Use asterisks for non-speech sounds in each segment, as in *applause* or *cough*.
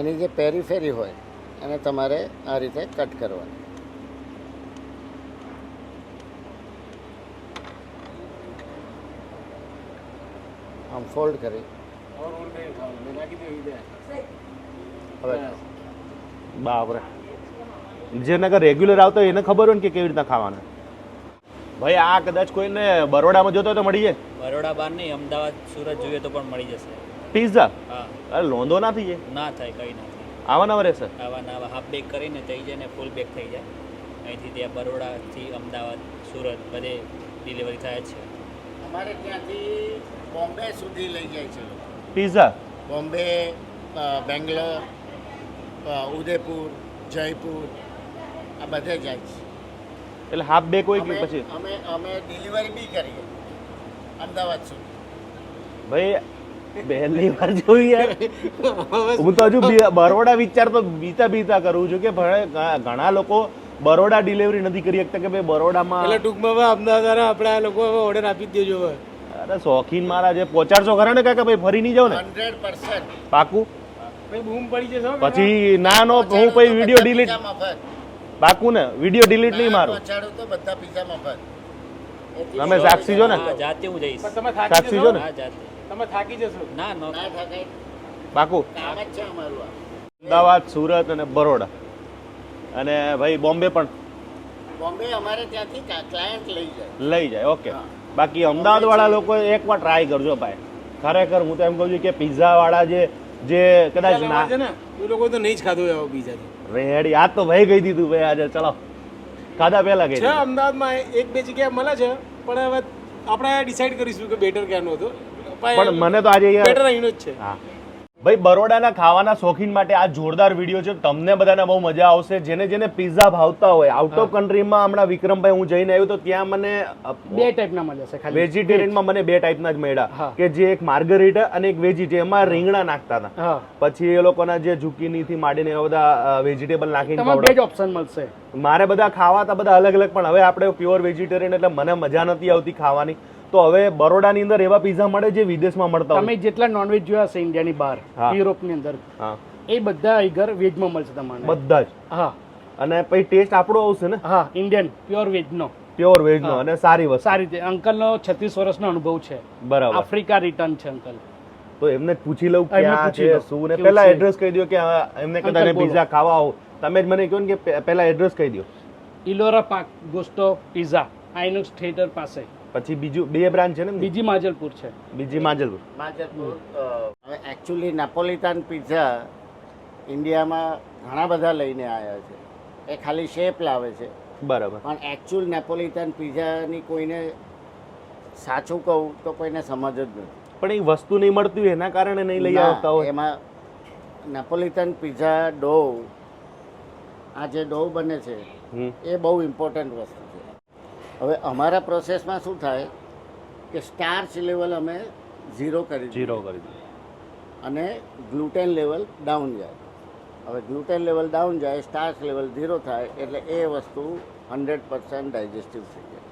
એની જે પેરીફેરી હોય એને તમારે આ રીતે કટ કરવાની. આમ ફોલ્ડ કરી. હવે બાપરે. જેને કે રેગ્યુલર આવતો હોય એને ખબર હોય ને કે કેવી રીતના ખાવાના. ભાઈ આ કદાચ કોઈને બરોડામાં જોતો હોય તો મળી જાય. બરોડા બહાર નહીં અમદાવાદ સુરત જોઈએ તો પણ મળી જશે. પિઝા? હા. અરે લોંધો ના થઈ જાય? ના થાય કંઈ ના થાય. આવા નવા રહેશે? આવા નવા હાફ બેક કરીને થઈ જાય ને ફૂલ બેક થઈ જાય. અહીંથી ત્યાં બરોડાથી અમદાવાદ સુરત બધે ડિલિવરી થાય છે. અમારે ત્યાંથી બોમ્બે સુધી લઈ જાય છે પીઝા? બોમ્બે બેંગ્લોર ઉદયપુર જયપુર આ બધે જાય છે. એટલે હાફ બેક હોય કે પછી? અમે અમે ડિલિવરી બી કરીએ અમદાવાદ સુધી. ભાઈ પહેલી વાર જોઈ યાર. હું તો હજુ બરોડા વિચાર તો બીતા બીતા કરું છું કે ભણે ઘણા લોકો બરોડા ડિલિવરી નથી કરી શકતા કે ભાઈ એટલે બરોડામાં ટૂંકમાં હવે અમદાવાદ આપણે આ લોકો હવે ઓર્ડર આપી જ દેજો હવે. અરે શોખીન મારા જે પહોંચાડશો ખરા ને કાકા? ભાઈ ફરી નહીં જાવ ને. હંડ્રેડ પર્સન્ટ પાકું. બૂમ પડી જશે પછી ના નો હું પછી વીડિયો ડિલીટ પાકું ને વીડિયો ડિલીટ નહીં મારું. પહોંચાડું તો બધા પીઝા મફત તમે સાક્ષી છો ને. જાતે હું જઈશ. તમે સાક્ષી જો છો ને? જાતે. તમે થાકી જશો. ના ન થાકાય. બાકુ. કામ જ છે અમારું અમદાવાદ સુરત અને બરોડા. અને ભાઈ બોમ્બે પણ? બોમ્બે અમારે ત્યાંથી ક્લાયન્ટ લઈ જાય. લઈ જાય ઓકે. બાકી અમદાવાદ વાળા લોકો એકવાર ટ્રાય કરજો ભાઈ. ખરેખર હું તો એમ કહું છું કે પિઝા વાળા જે જે કદાચ ના છે ને એ લોકો તો નહીં જ ખાધું એવો બીજાથી રેડી. આ તો ભાઈ કહી દીધું ભાઈ આજે. ચલો. ખાધા પહેલા કહી છે અમદાવાદમાં એક બે જગ્યાએ મળે છે પણ હવે આપણે ડિસાઈડ કરીશું કે બેટર ક્યાંનું હતું. પણ મને તો આજે બેટર અહીંનું જ છે. હા. ભાઈ બરોડાના ખાવાના શોખીન માટે આ જોરદાર વીડિયો છે. તમને બધાને બહુ મજા આવશે. જેને જેને પિઝા ભાવતા હોય આઉટ ઓફ કન્ટ્રીમાં હમણાં વિક્રમભાઈ હું જઈને આવ્યો તો ત્યાં મને બે ટાઈપના મળ્યા છે ખાલી. વેજીટેરિયનમાં મને બે ટાઈપના જ મળ્યા. કે જે એક માર્ગરીટા અને એક વેજીટે એમાં રીંગણા નાખતા હતા. પછી એ લોકોના જે ઝુકીની થી માંડીને એવા બધા વેજીટેબલ નાખીને બે જ ઓપ્શન મળશે. મારે બધા ખાવા હતા બધા અલગ અલગ પણ હવે આપણે પ્યોર વેજીટેરિયન એટલે મને મજા નથી આવતી ખાવાની. તો હવે બરોડાની અંદર એવા પીઝા મળે જે વિદેશમાં મળતા તમે જેટલા નોનવેજ જોયા હશે ઇન્ડિયાની બહાર. યુરોપની અંદર એ બધા ઘર વેજમાં મળશે તમને બધા જ? હા. અને પછી ટેસ્ટ આપણો આવશે ને? હા ઇન્ડિયન પ્યોર વેજનો પ્યોર વેજ નો અને સારી વસ્તુ. સારી રીતે. અંકલનો છત્રીસ વર્ષનો અનુભવ છે. બરાબર. આફ્રિકા રિટર્ન છે અંકલ. તો એમને પૂછી લઉં ક્યાં છે શું ને? પેલા પહેલા એડ્રેસ કહી દો કે એમને કદાચ. પીઝા ખાવા આવો. તમે જ મને કહો ને કે પહેલા એડ્રેસ કહી દો. Ellora park Gusto pizza INOX theatre પાસે. પછી બીજું બે બ્રાન્ચ છે ને બીજી માજલપુર છે. બીજી માજલપુર. માજલપુર હવે એકચ્યુઅલી નેપોલિટન પિઝા ઇન્ડિયામાં ઘણા બધા લઈને આવ્યા છે. એ ખાલી શેપ લાવે છે. બરાબર. પણ એકચ્યુઅલ નેપોલિટન પિઝાની કોઈને સાચું કહું તો કોઈને સમજ જ નથી. પણ એ વસ્તુ નહીં મળતી હોય એના કારણે નહીં લઈ આવતા હોય. એમાં નેપોલિટન પિઝા ડો આ જે ડો બને છે એ બહુ ઇમ્પોર્ટન્ટ વસ્તુ છે. હવે અમારા પ્રોસેસમાં શું થાય કે સ્ટાર્ચ લેવલ અમે ઝીરો કરી ઝીરો કરી દીધું. અને ગ્લુટેન લેવલ ડાઉન જાય. હવે ગ્લુટેન લેવલ ડાઉન જાય સ્ટાર્ચ લેવલ ઝીરો થાય એટલે એ વસ્તુ હંડ્રેડ પર્સન્ટ ડાયજેસ્ટિવ થઈ જાય.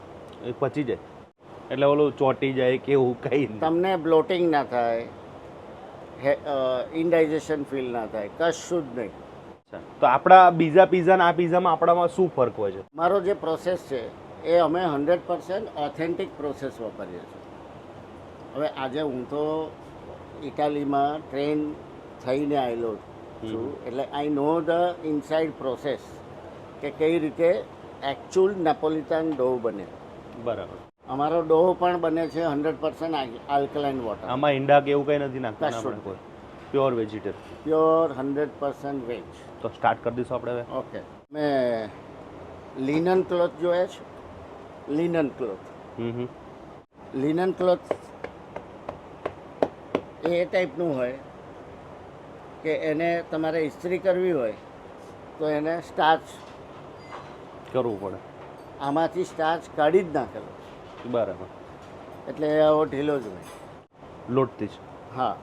એ પચી જાય. એટલે ઓલું ચોટી જાય કે એવું કંઈ તમને બ્લોટિંગ ના થાય ઇનડાઇજેશન ફીલ ના થાય કશું જ નહીં. તો આપણા બીજા પીઝા આ પીઝામાં આપણામાં શું ફરક હોય છે? મારો જે પ્રોસેસ છે એ અમે હંડ્રેડ પર્સન્ટ ઓથેન્ટિક પ્રોસેસ વાપરીએ છીએ. હવે આજે હું તો ઇટાલીમાં ટ્રેન થઈને આવેલો છું. એટલે I know the inside process કે કઈ રીતે એકચ્યુઅલ નેપોલિટન ડોવ બને. બરાબર. અમારો ડોહ પણ બને છે હંડ્રેડ પર્સન્ટ આલ્કલાઇન વોટર આમાં ઈંડા કે એવું કંઈ નથી નાખતા કોઈ pure vegetable pure hundred percent veg તો સ્ટાર્ટ કરી દઈશું આપણે હવે. ઓકે મેં લિનન ક્લોથ જોયા છે? લિનન ક્લોથ લિનન ક્લોથ એ ટાઈપનું હોય કે એને તમારે ઇસ્ત્રી કરવી હોય તો એને સ્ટાર્ચ કરવું પડે. આમાંથી સ્ટાર્ચ કાઢી જ નાખેલો. બરાબર. એટલે એ આવો ઢીલો જ હોય. લોટથી જ. હા.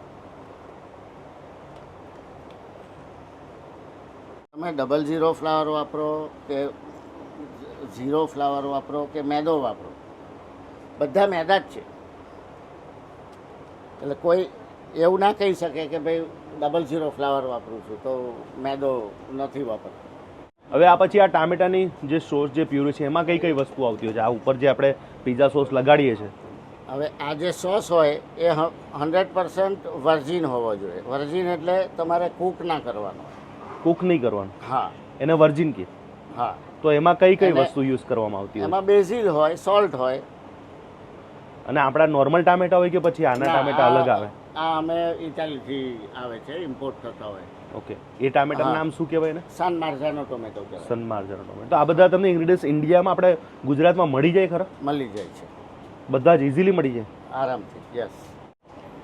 તમે ડબલ ઝીરો ફ્લાવર વાપરો કે ઝીરો ફ્લાવર વાપરો કે મેદો વાપરો? બધા મેદા જ છે. એટલે કોઈ એવું ના કહી શકે કે ભાઈ ડબલ ઝીરો ફ્લાવર વાપરું છું તો મેદો નથી વાપરતો. હવે આ પછી આ ટામેટાની જે સોસ જે પ્યુરી છે એમાં કઈ કઈ વસ્તુ આવતી હોય છે? આ ઉપર જે આપણે પિઝા સોસ લગાડીએ છીએ. હવે આ જે સોસ હોય એ હંડ્રેડ પર્સન્ટ વર્જિન હોવો જોઈએ. વર્જિન એટલે તમારે કૂક ના કરવાનો. કૂક નહીં કરવાનો? હા. એને વર્જિન કે? હા. તો એમાં કઈ કઈ વસ્તુ યુઝ કરવામાં આવતી હોય? એમાં બેઝિલ હોય સોલ્ટ હોય. અને આપણા નોર્મલ ટામેટા હોય કે પછી આના ટામેટા અલગ આવે? આ અમે ઇટાલીથી આવે છે ઇમ્પોર્ટ થતા હોય. ઓકે. એ ટામેટાનું નામ શું કહેવાય ને સન માર્જાનો ટોમેટો કહેવાય. સનમાર્જર ટોમેટો તો આ બધા તમને ઇન્ગ્રેડિયન્ટ્સ ઇન્ડિયામાં આપણે ગુજરાતમાં મળી જાય ખરા? મળી જાય છે. બધા જ ઇઝીલી મળી જાય? આરામથી યસ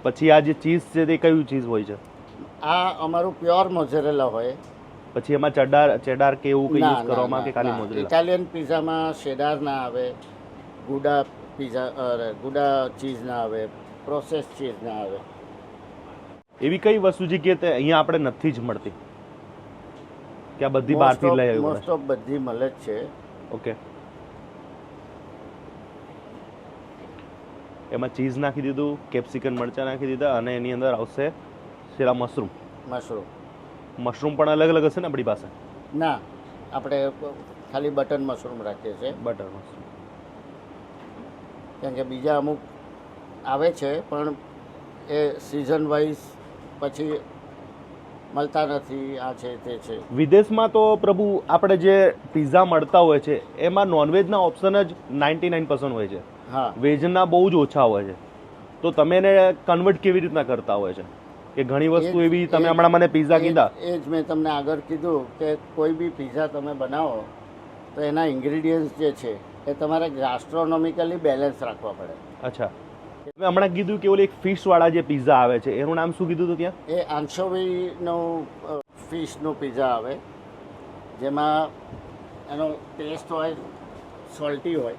પછી આ જે ચીઝ છે તે કયું ચીઝ હોય છે? આ અમારું પ્યોર મોઝરેલા હોય. પછી એમાં ચડાર ચેડાર કે એવું કંઈ યુઝ કરવામાં કે ખાલી ના. મોજરેલા? ઇટાલિયન પિઝામાં શેડાર ના આવે ગુડા પિઝા ગુડા ચીઝ ના આવે પ્રોસેસ ચીઝ ના આવે. એવી કઈ વસ્તુ છે કે અહીંયા આપણે નથી જ મળતી? કે આ બધી બહારથી લઈ આવી મોસ્ટ ઓફ બધી મળે જ છે. ઓકે. એમાં ચીઝ નાખી દીધું કેપ્સિકન મરચાં નાખી દીધા અને એની અંદર આવશે શેલા મશરૂમ મશરૂમ મશરૂમ પણ અલગ અલગ હશે ને આપણી પાસે? ના આપણે ખાલી બટન મશરૂમ રાખીએ છીએ. Butter mushroom. કારણ કે બીજા અમુક આવે છે પણ એ સિઝન વાઇઝ પછી મળતા નથી આ છે તે છે. વિદેશમાં તો પ્રભુ આપણે જે પિઝા મળતા હોય છે એમાં નોનવેજના ઓપ્શન જ નાઇન્ટી નાઇન હોય છે. હા. વેજના બહુ જ ઓછા હોય છે. તો તમે એને કન્વર્ટ કેવી રીતના કરતા હોય છે? કે ઘણી વસ્તુ એવી તમે હમણાં મને પીઝા કીધા. એ જ મેં તમને આગળ કીધું કે કોઈ બી પિઝા તમે બનાવો તો એના ઇન્ગ્રીડિયન્ટ્સ જે છે એ તમારે ગાસ્ટ્રોનોમિકલી બેલેન્સ રાખવા પડે. અચ્છા. મેં હમણાં કીધું કે ઓલી એક ફિશવાળા જે પિઝા આવે છે એનું નામ શું કીધું હતું ત્યાં? એ આંશોવીનો ફિશનો પિઝા આવે જેમાં એનો ટેસ્ટ હોય સોલ્ટી હોય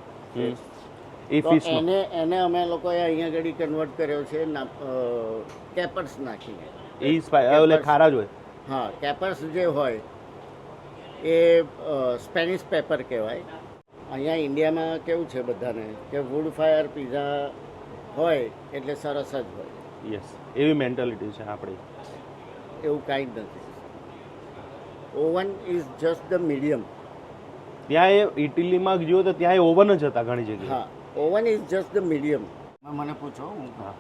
એ ફિશ એને એને અમે લોકોએ અહીંયા આગળ કન્વર્ટ કર્યો છે કેપર્સ નાખીને એ ઓલે ખારા જ હોય. હા કેપર્સ જે હોય એ સ્પેનિશ પેપર કહેવાય. અહીંયા ઇન્ડિયામાં કેવું છે બધાને? કે વુડ ફાયર પીઝા હોય એટલે સરસ જ હોય. યસ એવી મેન્ટાલિટી છે આપણી. એવું કાંઈ જ નથી. Oven is just the medium ત્યાં એ ઇટલીમાં ગયો તો ત્યાં એ ઓવન જ હતા ઘણી જગ્યાએ. હા oven is just the medium મને પૂછો હું હા.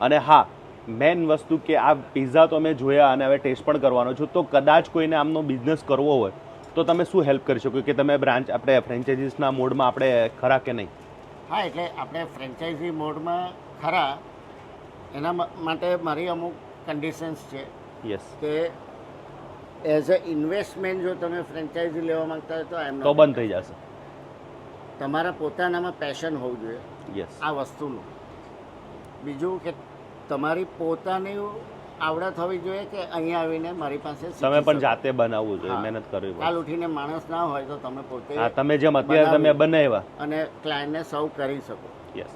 અને હા મેન વસ્તુ કે આ પિઝા તો મેં જોયા અને હવે ટેસ્ટ પણ કરવાનો છું તો કદાચ કોઈને આમનો બિઝનેસ કરવો હોય તો તમે શું હેલ્પ કરી શકો? કે તમે બ્રાન્ચ આપણે ફ્રેન્ચાઇઝીસના મોડમાં આપણે ખરા કે નહીં? હા એટલે આપણે ફ્રેન્ચાઇઝી મોડમાં ખરા એના માટે મારી અમુક કન્ડિશન્સ છે. યસ કે એઝ અ ઇન્વેસ્ટમેન્ટ જો તમે ફ્રેન્ચાઇઝી લેવા માંગતા હોય તો એમ તો બંધ થઈ જશે. તમારા પોતાનામાં પેશન હોવું જોઈએ. યસ આ વસ્તુનું. બીજું કે તમારી પોતાની આવડત હોવી જોઈએ કે અહીંયા આવીને મારી પાસે તમે પણ જાતે બનાવવું જોઈએ મહેનત કરવી કાલ ઉઠીને માણસ ના હોય તો તમે પોતે હા તમે જેમ અત્યારે તમે બનાવ્યા. અને ક્લાયન્ટને સર્વ કરી શકો. યસ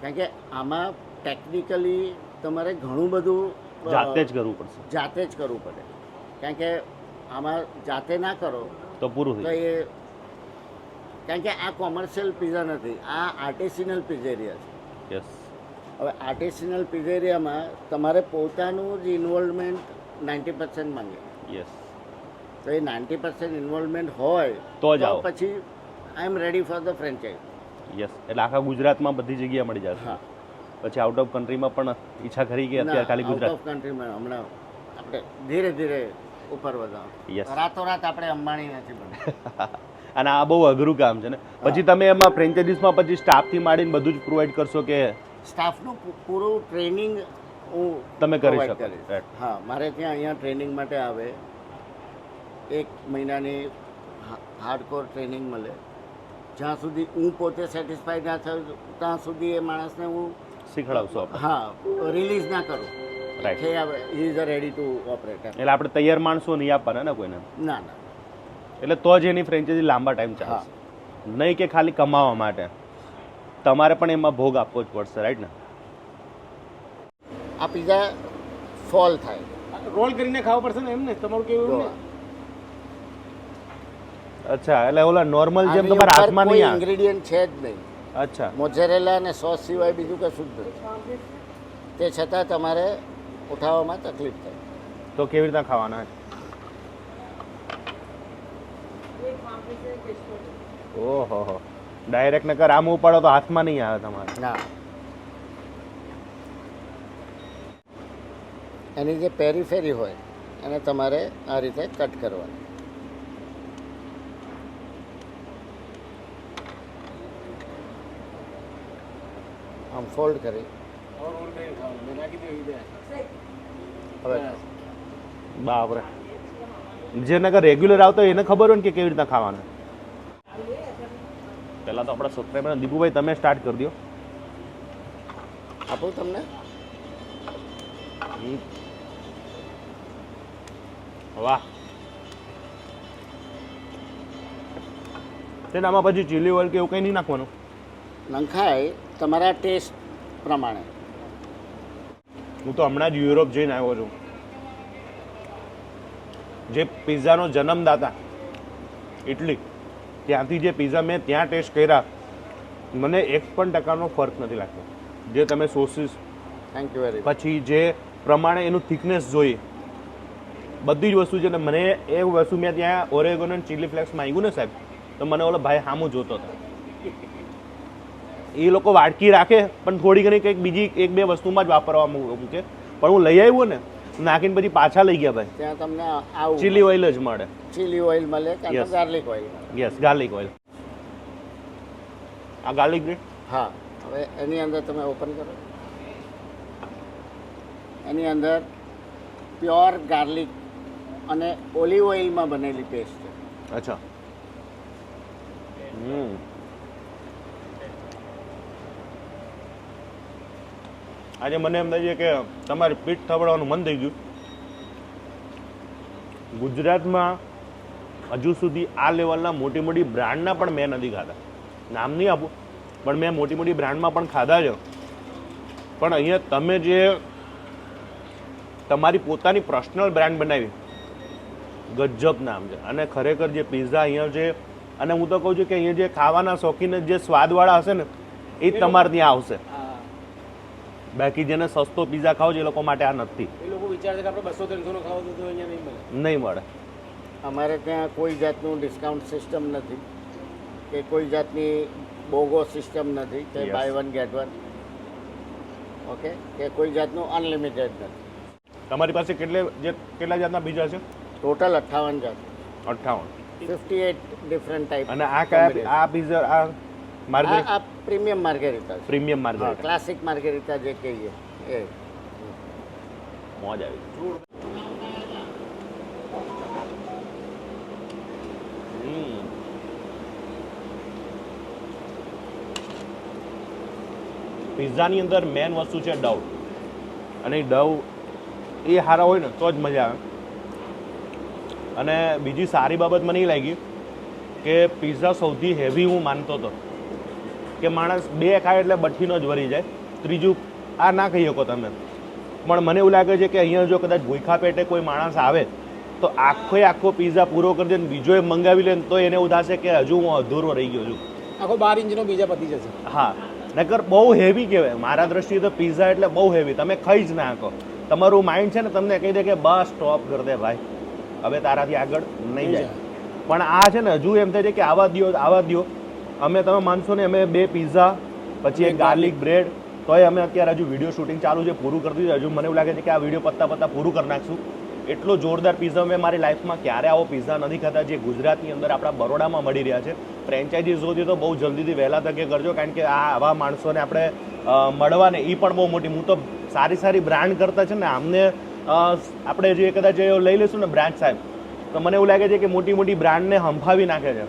કારણ કે આમાં ટેકનિકલી તમારે ઘણું બધું જાતે જ કરવું પડશે. જાતે જ કરવું પડે. કારણ કે આમાં જાતે ના કરો તો પૂરું તો એ કારણ કે આ કોમર્શિયલ પીઝા નથી આ આર્ટિસિનલ પીઝેરિયા છે. યસ હવે આર્ટિસિનલ પિઝેરિયામાં તમારે પોતાનું જ ઇન્વોલ્વમેન્ટ નાઇન્ટી પર્સન્ટ માંગે. યસ તો એ નાઇન્ટી પર્સન્ટ ઇન્વોલ્વમેન્ટ હોય તો જ પછી I am ready for the franchise yes એટલે આખા ગુજરાતમાં બધી જગ્યાએ મળી જશે. હા. પછી આઉટ ઓફ કન્ટ્રીમાં પણ ઈચ્છા કરી કે અત્યારે ખાલી આઉટ ગુજરાત? ઓફ કન્ટ્રીમાં હમણાં આપણે ધીરે ધીરે ઉપર વધારો. યસ રાતોરાત આપણે અંબાણી નથી બનતા *laughs* અને આ બહુ અઘરું કામ છે ને? પછી તમે એમાં ફ્રેન્ચાઇઝીસમાં પછી સ્ટાફથી માંડીને બધું જ પ્રોવાઈડ કરશો કે? સ્ટાફનું પૂરું ટ્રેનિંગ હું તમે કરી શકો. હા મારે ત્યાં અહીંયા ટ્રેનિંગ માટે આવે. એક મહિનાની હાર્ડકોર ટ્રેનિંગ મળે. જ્યાં સુધી હું પોતે સેટિસ્ફાઈડ ના થયું ત્યાં સુધી એ માણસને હું શીખડાવશો હા રિલીઝ ના કરું. Right is ready to operate એટલે આપણે તૈયાર માણસો નહીં આપવાના ને કોઈને? ના ના. એટલે તો જ એની ફ્રેન્ચાઇઝી લાંબા ટાઈમ ચાલશે નહીં કે ખાલી કમાવા માટે. તમારે પણ એમાં ભોગ આપવો જ પડશે રાઈટ ને? આ પીઝા ફોલ થાય. રોલ કરીને ખાવા પડશે ને એમ ને? તમારું કેવું અચ્છા એટલે ઓલા નોર્મલ જેમ તમારા હાથમાં નહીં ઇન્ગ્રેડિયન્ટ છે જ નહીં. અચ્છા. મોઝરેલા અને સોસ સિવાય બીજું કશું જ નથી તે છતાં તમારે ઉઠાવવામાં તકલીફ થાય. તો કેવી રીતના ખાવાના? ઓહો. હો ડાયરેક્ટ નકર આમ ઉપાડો તો હાથમાં નહીં આવે તમારે. ના. એની જે પેરીફેરી હોય એને તમારે આ રીતે કટ કરવાની. આમ ફોલ્ડ કરી. હવે બાપરે. જે નગર રેગ્યુલર આવતો હોય એને ખબર હોય ને કે કેવી રીતના ખાવાના. પહેલાં તો આપણા સબસ્ક્રાઈબર દીપુભાઈ તમે સ્ટાર્ટ કરી દો. આપું તમને. વાહ. તેને આમાં પછી ચીલી ઓઇલ કે એવું કંઈ નહીં નાખવાનું. નંખાય તમારા ટેસ્ટ પ્રમાણે. હું તો હમણાં જ યુરોપ જઈને આવ્યો છું. જે પિઝાનો જન્મદાતા ઇટલી. ત્યાંથી જે પિઝા મેં ત્યાં ટેસ્ટ કર્યા મને એક પણ ટકાનો ફરક નથી લાગતો. જે તમે સોસીસ થેન્ક યુ વેરી પછી જે પ્રમાણે એનું થિકનેસ જોઈ બધી જ વસ્તુ છે ને મને એ વસ્તુ મેં ત્યાં ઓરેગોન અને ચીલી ફ્લેક્સ માંગ્યું ને સાહેબ તો મને ઓલો ભાઈ સામું જોતો હતો. એ લોકો વાડકી રાખે પણ થોડી ઘણી કંઈક બીજી એક બે વસ્તુમાં જ વાપરવા મૂકે. પણ હું લઈ આવ્યો ને નાખીને પછી પાછા લઈ ગયા ભાઈ. ત્યાં તમને આવું ચીલી ઓઇલ જ મળે. ચીલી ઓઇલ મળે કાં તો garlic oil yes garlic oil આ ગાર્લિક બ્રેડ હા હવે એની અંદર તમે ઓપન કરો. એની અંદર પ્યોર ગાર્લિક અને ઓલિવ ઓઇલમાં બનેલી પેસ્ટ છે. અચ્છા હમ આજે મને એમ થાય છે કે તમારે પીઠ થબડવાનું મન થઈ ગયું. ગુજરાતમાં હજુ સુધી આ લેવલના મોટી મોટી બ્રાન્ડના પણ મેં નથી ખાધા. નામ નહીં આપું પણ મેં મોટી મોટી બ્રાન્ડમાં પણ ખાધા છે. પણ અહીંયા તમે જે તમારી પોતાની પર્સનલ બ્રાન્ડ બનાવી ગજબ નામ છે. અને ખરેખર જે પિઝા અહીંયા છે અને હું તો કહું છું કે અહીંયા જે ખાવાના શોખીન જે સ્વાદવાળા હશે ને એ તમારે ત્યાં આવશે. બાકી જેને સસ્તો પિઝા ખાવ છે એ લોકો માટે આ નથી. એ લોકો વિચારે છે કે આપણે બસો ત્રણસો નો ખાવો તો તો અહીંયા નહીં મળે. નહીં મળે. અમારે ત્યાં કોઈ જાતનું ડિસ્કાઉન્ટ સિસ્ટમ નથી કે કોઈ જાતની બોગો સિસ્ટમ નથી કે buy one get one okay કે કોઈ જાતનું અનલિમિટેડ નથી. તમારી પાસે કેટલે જે કેટલા જાતના બીજા છે? ટોટલ અઠ્ઠાવન જાત. અઠ્ઠાવન. ફિફ્ટી એટ ડિફરન્ટ ટાઈપ અને આ કયા આ બીજા આ માર્ગરેટ? આ પ્રીમિયમ માર્ગેરિતા છે. Premium Margaret. ક્લાસિક માર્ગેરિતા જે કહીએ એ. મોજ આવી. પિઝાની અંદર મેન વસ્તુ છે ડવ. અને ડવ એ સારા હોય ને તો જ મજા આવે. અને બીજી સારી બાબત મને એ લાગી કે પિઝા સૌથી હેવી હું માનતો હતો કે માણસ બે ખાય એટલે બઠીનો જ વરી જાય. ત્રીજું આ ના કહી શકો તમે. પણ મને એવું લાગે છે કે અહીંયા જો કદાચ ભૂખા પેટે કોઈ માણસ આવે તો આખો આખો પિઝા પૂરો કરી દે ને બીજો એ મંગાવી લે તો એને એવું થશે કે હજુ હું અધૂરો રહી ગયો છું. આખો બાર ઇંચનો બીજા પતી જશે. હા નકર બહુ હેવી કહેવાય. મારા દ્રષ્ટિએ તો પીઝા એટલે બહુ હેવી તમે ખાઈ જ નાખો તમારું માઇન્ડ છે ને તમને કહી દે કે બસ સ્ટોપ કરી દે ભાઈ. હવે તારાથી આગળ નહીં જાય. પણ આ છે ને હજુ એમ થાય છે કે આવા દ્યો આવા દ્યો. અમે તમે માનશો ને અમે બે પિઝા પછી એક ગાર્લિક બ્રેડ તોય અમે અત્યારે હજુ વીડિયો શૂટિંગ ચાલુ છે, પૂરું કરી દીધું હજુ મને એવું લાગે છે કે આ વીડિયો પત્તા પત્તા પૂરું કરી નાખશું. એટલો જોરદાર પિઝા મેં મારી લાઈફમાં ક્યારે આવો પિઝા નથી ખાતા જે ગુજરાતની અંદર આપણા બરોડામાં મળી રહ્યા છે. ફ્રેન્ચાઇઝીસ હોતી તો બહુ જલ્દીથી વહેલા તકે કરજો, કારણ કે આ આવા માણસોને આપણે મળવાને એ પણ બહુ મોટી, હું તો સારી સારી બ્રાન્ડ કરતા છે ને, આમને આપણે જે કદાચ લઈ લઈશું ને બ્રાન્ડ સાહેબ, તો મને એવું લાગે છે કે મોટી મોટી બ્રાન્ડને હંફાવી નાખે છે.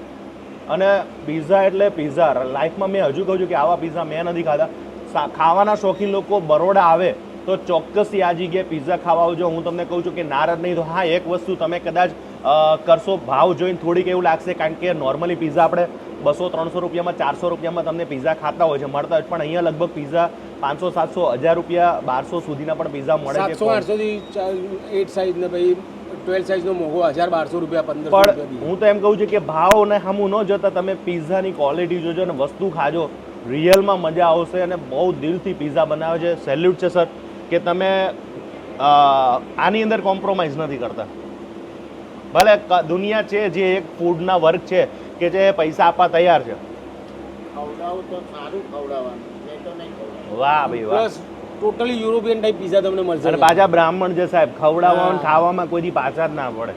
અને પિઝા એટલે પિઝા લાઈફમાં મેં હજુ કહું છું કે આવા પિઝા મેં નથી ખાધા. ખાવાના શોખીન લોકો બરોડા આવે તો ચોક્કસથી આ જગ્યાએ પિઝા ખાવા આવજો. હું તમને કહું છું કે નારાજ નહીં તો હા એક વસ્તુ તમે કદાચ કરશો ભાવ જોઈને થોડીક એવું લાગશે કારણ કે નોર્મલી પિઝા આપણે બસો ત્રણસો રૂપિયામાં ચારસો રૂપિયામાં તમને પીઝા ખાતા હોય છે. મળતા હોય પણ અહીંયા લગભગ પીઝા પાંચસો સાતસો હજાર રૂપિયા બારસો સુધીના પણ પીઝા મળે છે. આઠસો થી એટ સાઈઝ ને ભાઈ ટ્વેલ્વ સાઇઝનો મોઘો હજાર બારસો રૂપિયા પંદર પણ હું તો એમ કહું છું કે ભાવ ને હમું ન જતા તમે પિઝાની ક્વોલિટી જોજો અને વસ્તુ ખાજો. રિયલમાં મજા આવશે અને બહુ દિલથી પિઝા બનાવે છે. સેલ્યુટ છે સર કે તમે આની અંદર કોમ્પ્રોમાઇઝ નથી કરતા. ભલે દુનિયા છે જે એક ફૂડના વર્ગ છે કે જે પૈસા આપવા તૈયાર છે. ખવડાવું તો સારું ખવડાવવાનું વાહ ભાઈ વાહ. ટોટલી યુરોપિયન ટાઈપ પીઝા તમને મળશે અને પાછા બ્રાહ્મણ છે સાહેબ ખવડાવવાનું. ખાવામાં કોઈથી પાછા જ ના પડે.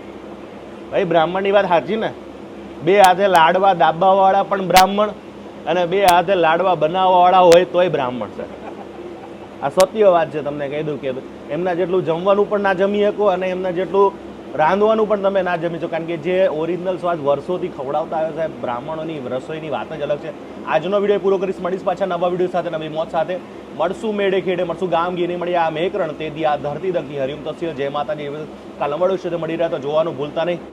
ભાઈ બ્રાહ્મણની વાત સાચી ને? બે હાથે લાડવા દાબાવાળા પણ બ્રાહ્મણ અને બે હાથે લાડવા બનાવવાવાળા હોય તોય બ્રાહ્મણ છે. આ સત્ય વાત છે તમને કહી દઉં કે એમના જેટલું જમવાનું પણ ના જમી શકો અને એમના જેટલું રાંધવાનું પણ તમે ના જમી શકો. કારણ કે જે ઓરિજિનલ સ્વાદ વર્ષોથી ખવડાવતા આવ્યો સાહેબ બ્રાહ્મણોની રસોઈની વાત જ અલગ છે. આજનો વીડિયો પૂરો કરીશ. મળીશ પાછા નવા વીડિયો સાથે નવી મોત સાથે. મળશું મેળે ખેડે, મળશું ગામ ગીરી મળી આ મેકરણ તે દી આ ધરતી દગી હરિમ તસ્ય. જય માતાજી. કાલ મળ્યું છે મળી રહ્યા તો જોવાનું ભૂલતા નહીં.